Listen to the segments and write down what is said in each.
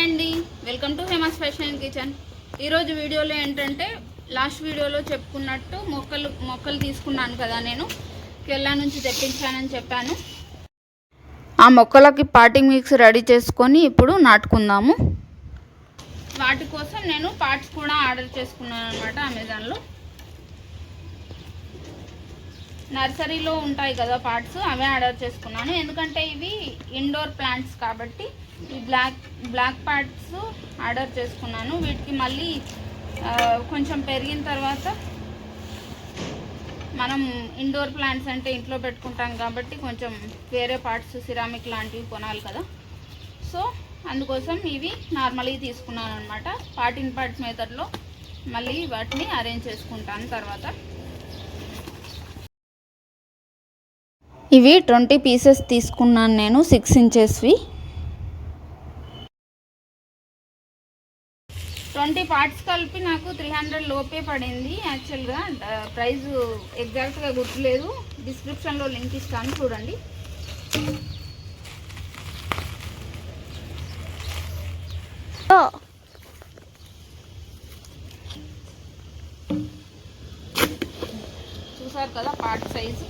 Hi అండి welcome to Hema's fashion kitchen ఈరోజు వీడియోలో ఏంటంటే లాస్ట్ వీడియోలో చెప్పుకున్నట్టు మొక్కలు మొక్కలు తీసుకున్నాను కదా నేను. కేరళ నుంచి తెప్పించానని చెప్పాను. ఆ మొక్కలకి పాటింగ్ మిక్స్ రెడీ చేసుకొని ఇప్పుడు నాటుకుందాము. వాటి కోసం నేను పార్ట్స్ కూడా ఆర్డర్ చేసుకున్నాను అనమాట అమెజాన్లో నర్సరీలో ఉంటాయి కదా పార్ట్స్ అవే ఆర్డర్ చేసుకున్నాను. ఎందుకంటే ఇవి ఇండోర్ ప్లాంట్స్ కాబట్టి ఈ బ్లాక్ బ్లాక్ పార్ట్స్ ఆర్డర్ చేసుకున్నాను. వీటికి మళ్ళీ కొంచెం పెరిగిన తర్వాత మనం ఇండోర్ ప్లాంట్స్ అంటే ఇంట్లో పెట్టుకుంటాం కాబట్టి కొంచెం వేరే పార్ట్స్ సిరామిక్ లాంటివి కొనాలి కదా. సో అందుకోసం ఇవి నార్మల్గా తీసుకున్నాను అనమాట పార్ట్ ఇన్ పార్ట్ మెథడ్లో మళ్ళీ వాటిని అరేంజ్ చేసుకుంటాను తర్వాత. ఇవి ట్వంటీ పీసెస్ తీసుకున్నాను నేను సిక్స్ ఇంచెస్వి ట్వంటీ పార్ట్స్ కలిపి నాకు త్రీ హండ్రెడ్ లోపే పడింది. యాక్చువల్గా ప్రైస్ ఎగ్జాక్ట్గా గుర్తులేదు. డిస్క్రిప్షన్లో లింక్ ఇస్తాను చూడండి. చూసారు కదా పార్ట్ సైజు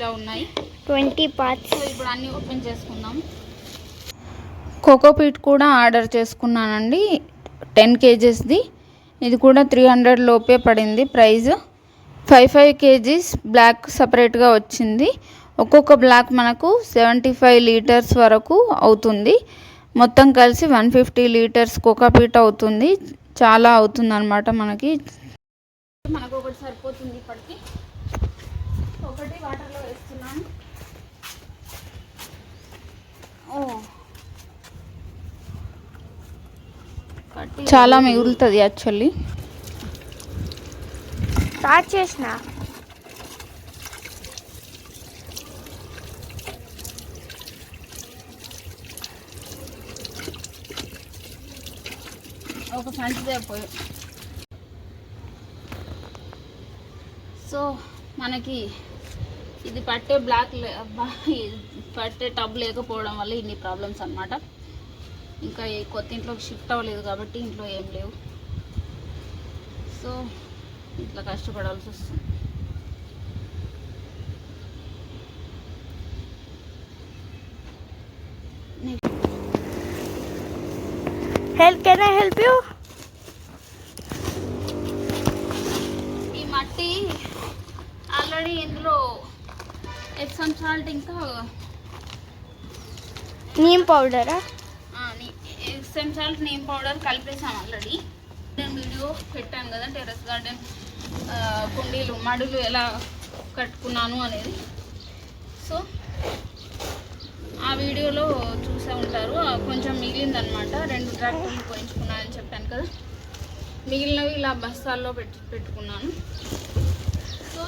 ఇలా ఉన్నాయి. Twenty parts. ఇప్పుడు అన్నీ ఓపెన్ చేసుకుందాం. కోకోపీట్ కూడా ఆర్డర్ చేసుకున్నానండి. టెన్ కేజెస్ది. ఇది కూడా త్రీ హండ్రెడ్ లోపే పడింది price five five KGs block సపరేట్గా వచ్చింది. ఒక్కొక్క బ్లాక్ మనకు సెవెంటీ ఫైవ్ లీటర్స్ వరకు అవుతుంది. మొత్తం కలిసి వన్ ఫిఫ్టీ లీటర్స్ కోకోపీట్ అవుతుంది. చాలా అవుతుంది అనమాట మనకి. మనకు ఒకటి సరిపోతుంది ఇప్పటికి. ఒకటి వాటర్లో వేస్తున్నాను. చాలా మిగులుతుంది యాక్చువల్లీ. స్టార్ట్ చేసిన. ఒక సంచిదే పోయి. సో మనకి ఇది పట్టే బ్లాక్ అబ్బా, పట్టే టబ్ లేకపోవడం వల్ల ఇన్ని ప్రాబ్లమ్స్ అన్నమాట. ఇంకా కొత్త ఇంట్లోకి షిఫ్ట్ అవ్వలేదు కాబట్టి ఇంట్లో ఏం లేవు. సో ఇట్లా కష్టపడాల్సి వస్తుంది. Help can I help you ఈ మట్టి ఆల్రెడీ ఇందులో ఎప్సమ్ సాల్ట్ ఇంకా నీమ్ పౌడరా? ఎప్సమ్ సాల్ట్ నేమ్ పౌడర్ కలిపేసాం ఆల్రెడీ. నేను వీడియో పెట్టాను కదా టెర్రస్ గార్డెన్ కుండీలు మడులు ఎలా కట్టుకున్నాను అనేది. సో ఆ వీడియోలో చూసే ఉంటారు. కొంచెం మిగిలిందనమాట రెండు ట్రాక్టర్లు పోయించుకున్నానని చెప్పాను కదా. మిగిలినవి ఇలా బస్తాల్లో పెట్టి పెట్టుకున్నాను. సో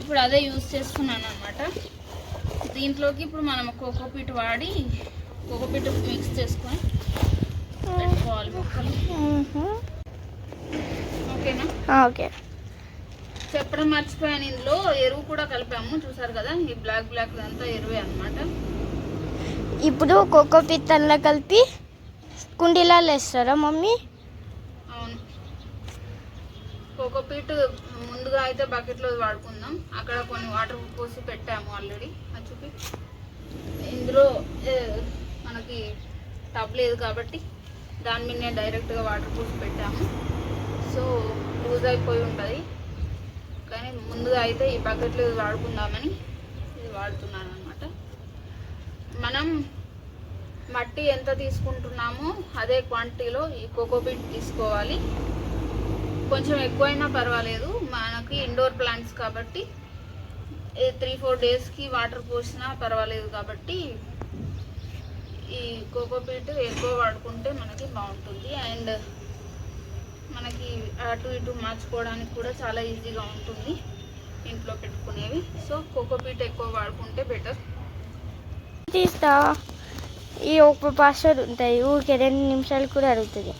ఇప్పుడు అదే యూజ్ చేస్తున్నాను అనమాట దీంట్లోకి ఇప్పుడు మనం కోకోపీట్ వాడి కోకోపీట్ మిక్స్ చేసుకొని పెట్టుకోవాలి మొక్కలు. ఓకేనా? ఓకే. చెప్పడం మర్చిపోయాను. ఇందులో ఎరువు కూడా కలిపాము. చూసారు కదా ఈ బ్లాక్ బ్లాక్ అంతా ఎరువే అనమాట ఇప్పుడు కోకో పిత్తల్లో కలిపి కుండీలలో వేస్తారా మమ్మీ? ఒక పీట్ ముందుగా అయితే బకెట్లో వాడుకుందాం. అక్కడ కొన్ని వాటర్ పోసి పెట్టాము ఆల్రెడీ అది చూపి. ఇందులో మనకి టబ్ లేదు కాబట్టి దాని మీద డైరెక్ట్గా వాటర్ పోసి పెట్టాము. సో లూజ్ అయిపోయి ఉంటుంది. కానీ ముందుగా అయితే ఈ బకెట్లో వాడుకుందామని ఇది వాడుతున్నాను అనమాట మనం మట్టి ఎంత తీసుకుంటున్నామో అదే క్వాంటిటీలో ఈ కోకోపీట్ తీసుకోవాలి. కొంచెం ఎక్కువైనా పర్వాలేదు. మనకి ఇండోర్ ప్లాంట్స్ కాబట్టి త్రీ ఫోర్ డేస్కి వాటర్ పోసినా పర్వాలేదు కాబట్టి ఈ కోకోపీట్ ఎక్కువ వాడుకుంటే మనకి బాగుంటుంది. అండ్ మనకి అటు ఇటు మార్చుకోవడానికి కూడా చాలా ఈజీగా ఉంటుంది ఇంట్లో పెట్టుకునేవి. సో కోకోపీట్ ఎక్కువ వాడుకుంటే బెటర్ తీస్తా. ఈ ఒక్క పాస్వర్డ్ ఉంటాయి ఊరికే రెండు నిమిషాలు కూడా అడుగుతుంది.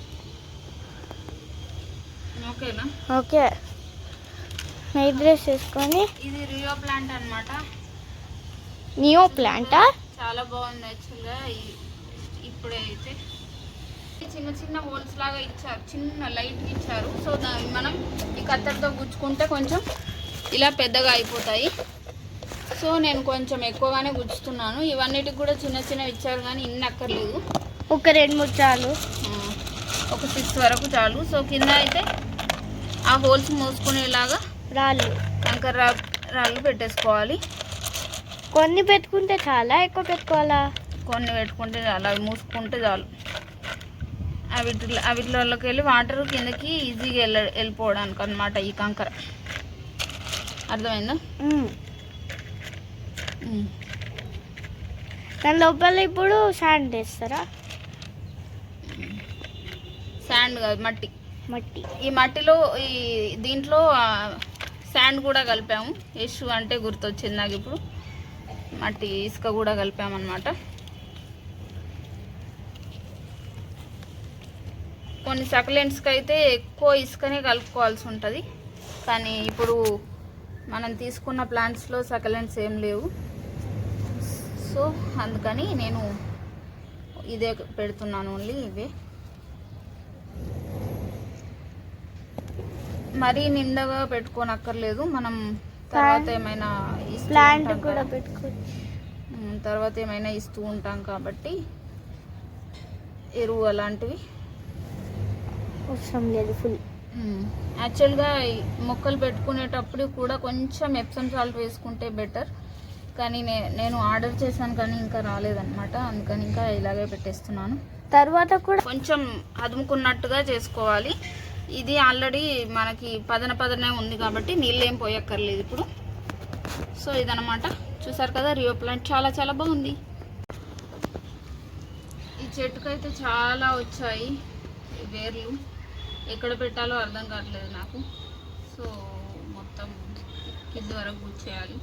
ఓకేనా ఓకే. నైట్ డ్రెస్ వేసుకొని ఇది రియో ప్లాంట్ అన్నమాట. నియో ప్లాంటా చాలా బాగుంది యాక్చువల్గా ఇప్పుడైతే చిన్న చిన్న హోల్స్ లాగా ఇచ్చారు. చిన్న లైట్ ఇచ్చారు. సో దాన్ని మనం ఈ కత్తెరతో గుచ్చుకుంటే కొంచెం ఇలా పెద్దగా అయిపోతాయి. సో నేను కొంచెం ఎక్కువగానే గుచ్చుతున్నాను. ఇవన్నిటికి కూడా చిన్న చిన్నవి ఇచ్చారు కానీ ఇన్ని అక్కర్లేదు. ఒక రెండు మూడు చాలు. ఒక సిక్స్ వరకు చాలు. సో కింద అయితే ఆ హోల్స్ మూసుకునేలాగా రాళ్ళు. కంకర రా- రాళ్ళు పెట్టేసుకోవాలి. కొన్ని పెట్టుకుంటే చాలా ఎక్కువ పెట్టుకోవాలా? కొన్ని పెట్టుకుంటే చాలు అవి మూసుకుంటే చాలు. అవిట్లో అవిట్లోకి వెళ్ళి వాటర్ కిందకి ఈజీగా వెళ్ళ వెళ్ళిపోవడానికి అనమాట ఈ కంకర. అర్థమైందా. దాని లోపల ఇప్పుడు శాండ్ వేస్తారా? శాండ్ కాదు మట్టి. మట్టి. ఈ మట్టిలో ఈ దీంట్లో శాండ్ కూడా కలిపాము. యష్ అంటే గుర్తొచ్చింది నాకు ఇప్పుడు. మట్టి ఇసుక కూడా కలిపామన్నమాట. కొన్ని సకలెంట్స్కి అయితే ఎక్కువ ఇసుకనే కలుపుకోవాల్సి ఉంటుంది. కానీ ఇప్పుడు మనం తీసుకున్న ప్లాంట్స్లో సకలెంట్స్ ఏం లేవు. సో అందుకని నేను ఇదే పెడుతున్నాను ఓన్లీ ఇవే. మరీ నిండగా పెట్టుకోనక్కర్లేదు. మనం తర్వాత ఏమైనా ప్లాంట్ కూడా. పెట్టుకోవచ్చు ఉమ్, తర్వాత ఏమైనా ఇస్తూ ఉంటాం కాబట్టి ఎరువు అలాంటివి. అవసరం లేదు ఫుల్. యాక్చువల్గా మొక్కలు పెట్టుకునేటప్పుడు కూడా కొంచెం ఎప్సమ్ సాల్ట్ వేసుకుంటే బెటర్. కానీ నే నేను ఆర్డర్ చేశాను కానీ ఇంకా రాలేదన్నమాట. అందుకని ఇంకా ఇలాగే పెట్టేస్తున్నాను. తర్వాత కూడా కొంచెం అదుముకున్నట్టుగా చేసుకోవాలి. ఇది ఆల్రెడీ మనకి పదన పదనే ఉంది కాబట్టి నీళ్ళు ఏం పోయక్కర్లేదు ఇప్పుడు. సో ఇదనమాట చూసారు కదా రియో ప్లాంట్ చాలా చాలా బాగుంది. ఈ చెట్టుకైతే చాలా వచ్చాయి ఈ వేర్లు. ఎక్కడ పెట్టాలో అర్థం కావట్లేదు నాకు. సో మొత్తం కింద వరకు గుచ్చేయాలి.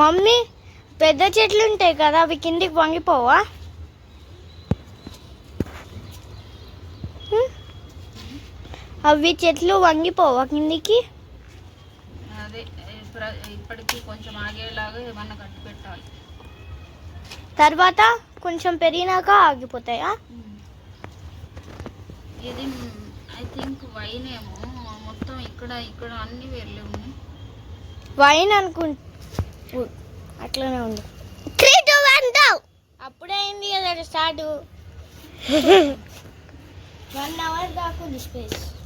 మమ్మీ పెద్ద చెట్లు ఉంటాయి కదా అవి కిందికి వంగిపోవా? అవి చెట్లు వంగిపోవా. కిందికి? అదే ఇప్ప- ఇప్పటికీ కొంచెం ఆగేలాగా ఏమన్నా కట్టి పెట్టాలి. తర్వాత కొంచెం పెరిగినాక ఆగిపోతాయా? ఇది ఐ థింక్ వైన్ ఏమో మొత్తం ఇక్కడ ఇక్కడ అన్ని ఉన్నాయి. వైన్ అనుకుంటా అట్లనే ఉంది. అప్పుడే అయింది కదా స్టార్ట్. వన్ అవర్ దాకా స్పేస్.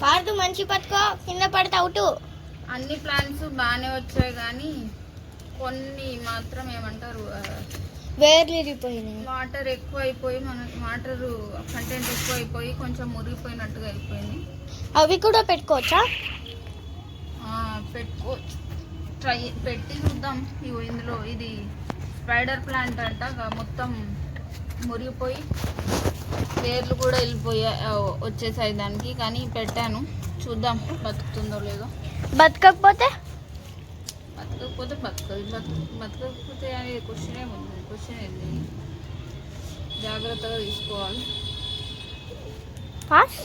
పార్దు మంచి పట్టుకో కింద పడితే అవుట్ అన్ని ప్లాంట్స్ బాగానే వచ్చాయి కానీ కొన్ని మాత్రం ఏమంటారు వేర్లు ఇరిగిపోయినాయి వాటర్ ఎక్కువ అయిపోయి మన వాటర్ కంటెంట్ ఎక్కువ అయిపోయి కొంచెం మురిగిపోయినట్టుగా అయిపోయింది. అవి కూడా పెట్టుకోవచ్చా? ఆ, పెట్టుకో ట్రై పెట్టి చూద్దాం. ఇందులో ఇది స్పైడర్ ప్లాంట్ అంట మొత్తం మురిగిపోయి వేర్లు కూడా వెళ్ళిపోయా వచ్చేసాయి దానికి కానీ పెట్టాను. చూద్దాం బతుకుతుందో లేదో. బతకకపోతే? బతకకపోతే బతకదు. బతక బతకకపోతే అనే క్వశ్చనే ఉంది? క్వశ్చన్ ఏంది? జాగ్రత్తగా తీసుకోవాలి. పాస్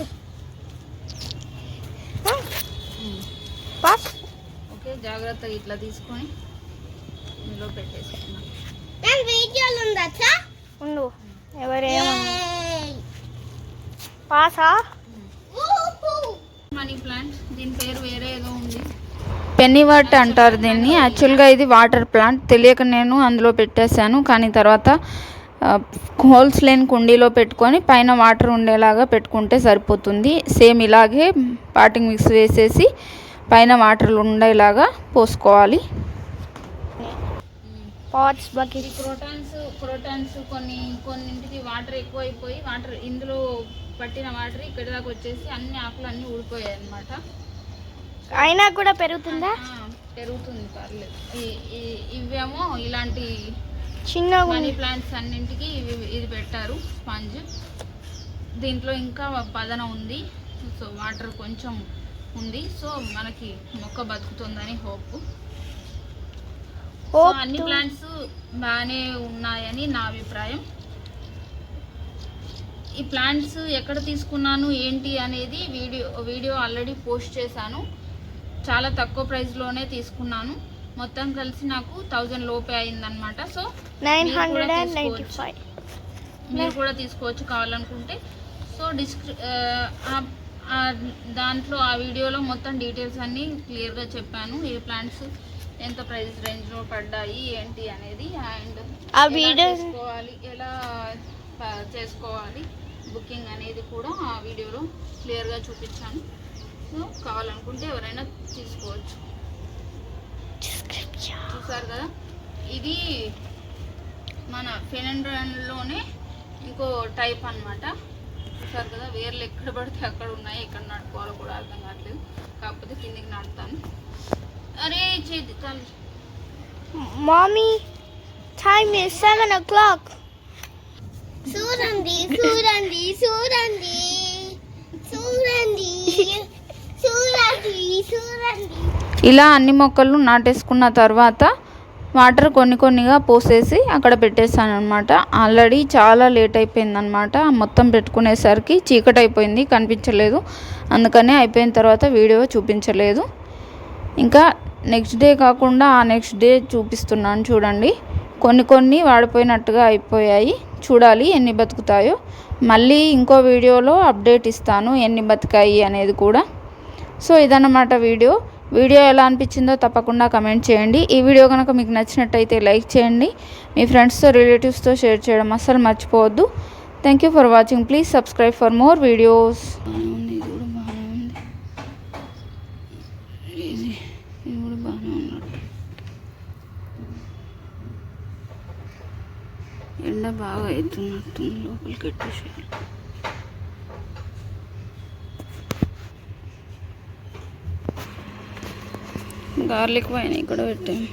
పాస్ ఓకే జాగ్రత్తగా ఇట్లా తీసుకొని ఇందులో పెట్టేసుకున్నాం ఉండు. ఎవరేమో. పాసా? మనీ ప్లాంట్ దీని పేరు వేరే ఏదో ఉంది. పెన్నీ వాట్ అంటారు దీన్ని. యాక్చువల్గా ఇది వాటర్ ప్లాంట్ తెలియక నేను అందులో పెట్టేశాను. కానీ తర్వాత హోల్స్ లేని కుండీలో పెట్టుకొని పైన వాటర్ ఉండేలాగా పెట్టుకుంటే సరిపోతుంది. సేమ్ ఇలాగే పాటింగ్ మిక్స్ వేసేసి పైన వాటర్ ఉండేలాగా పోసుకోవాలి. పాట్స్ బకెట్ క్రోటాన్స్ క్రోటాన్స్ కొన్ని కొన్నింటికి వాటర్ ఎక్కువ అయిపోయి వాటర్ ఇందులో పట్టిన వాటర్ ఇక్కడ దాకా వచ్చేసి అన్ని ఆకులు అన్నీ ఊడిపోయాయి అనమాట అయినా కూడా పెరుగుతుందా? పెరుగుతుంది పర్లేదు. ఇవేమో ఇలాంటి చిన్నగా మనీ ప్లాంట్స్ అన్నింటికి ఇవి- ఇది పెట్టారు స్పాంజ్. దీంట్లో ఇంకా పదన ఉంది. సో వాటర్ కొంచెం ఉంది. సో మనకి మొక్క బతుకుతుందని హోప్. సో అన్ని ప్లాంట్స్ బాగానే ఉన్నాయని నా అభిప్రాయం. ఈ ప్లాంట్స్ ఎక్కడ తీసుకున్నాను ఏంటి అనేది వీడియో వీడియో ఆల్రెడీ పోస్ట్ చేశాను. చాలా తక్కువ ప్రైస్లోనే తీసుకున్నాను. మొత్తం కలిసి నాకు థౌజండ్ లోపే అయిందనమాట సో నైన్ మీరు కూడా హండ్రెడ్ అండ్ నైంటీ తీసుకోవచ్చు. ఫైవ్. మీరు కూడా తీసుకోవచ్చు కావాలనుకుంటే. సో డిస్క్రి దాంట్లో ఆ వీడియోలో మొత్తం డీటెయిల్స్ అన్నీ క్లియర్గా చెప్పాను. ఏ ప్లాంట్స్ ఎంత ప్రైస్ రేంజ్లో పడ్డాయి ఏంటి అనేది అండ్ ఆ వీడియో చేసుకోవాలి ఎలా చేసుకోవాలి బుకింగ్ అనేది కూడా ఆ వీడియోలో క్లియర్గా చూపించాను. సో కావాలనుకుంటే ఎవరైనా తీసుకోవచ్చు. చూసారు కదా? ఇది మన ఫెనండ్రాన్లోనే ఇంకో టైప్ అన్నమాట. చూసారు కదా? వేర్లు ఎక్కడ పడితే అక్కడ ఉన్నాయి. ఎక్కడ నడుపుకోవాలో కూడా అర్థం కావట్లేదు. కాకపోతే కిందికి నడుపుతాను అరే చేతి కాలు Mommy, time is seven o'clock. చూడండి చూడండి చూడండి. చూడండి చూడండి చూడండి. ఇలా అన్ని మొక్కలు నాటేసుకున్న తర్వాత వాటర్ కొన్ని కొన్నిగా పోసేసి అక్కడ పెట్టేశాను అనమాట ఆల్రెడీ చాలా లేట్ అయిపోయిందనమాట మొత్తం పెట్టుకునేసరికి చీకటి అయిపోయింది కనిపించలేదు. అందుకనే అయిపోయిన తర్వాత వీడియో చూపించలేదు. ఇంకా నెక్స్ట్ డే కాకుండా ఆ నెక్స్ట్ డే చూపిస్తున్నాను చూడండి. కొన్ని కొన్ని వాడిపోయినట్టుగా అయిపోయాయి. చూడాలి ఎన్ని బతుకుతాయో. మళ్ళీ ఇంకో వీడియోలో అప్డేట్ ఇస్తాను ఎన్ని బతికాయి అనేది కూడా. సో ఇదన్నమాట వీడియో. వీడియో ఎలా అనిపించిందో తప్పకుండా కమెంట్ చేయండి. ఈ వీడియో కనుక మీకు నచ్చినట్టయితే లైక్ చేయండి. మీ ఫ్రెండ్స్తో రిలేటివ్స్తో షేర్ చేయడం అస్సలు మర్చిపోవద్దు. Thank you for watching please subscribe for more videos ఇది కూడా బాగానే ఉంది ఇది ఇది కూడా బాగానే ఉన్నట్టు ఎండ బాగా అవుతున్నట్టు లోపలికి పెట్టేసేయాలి గార్లిక్ పైన ఇక్కడ పెట్టాము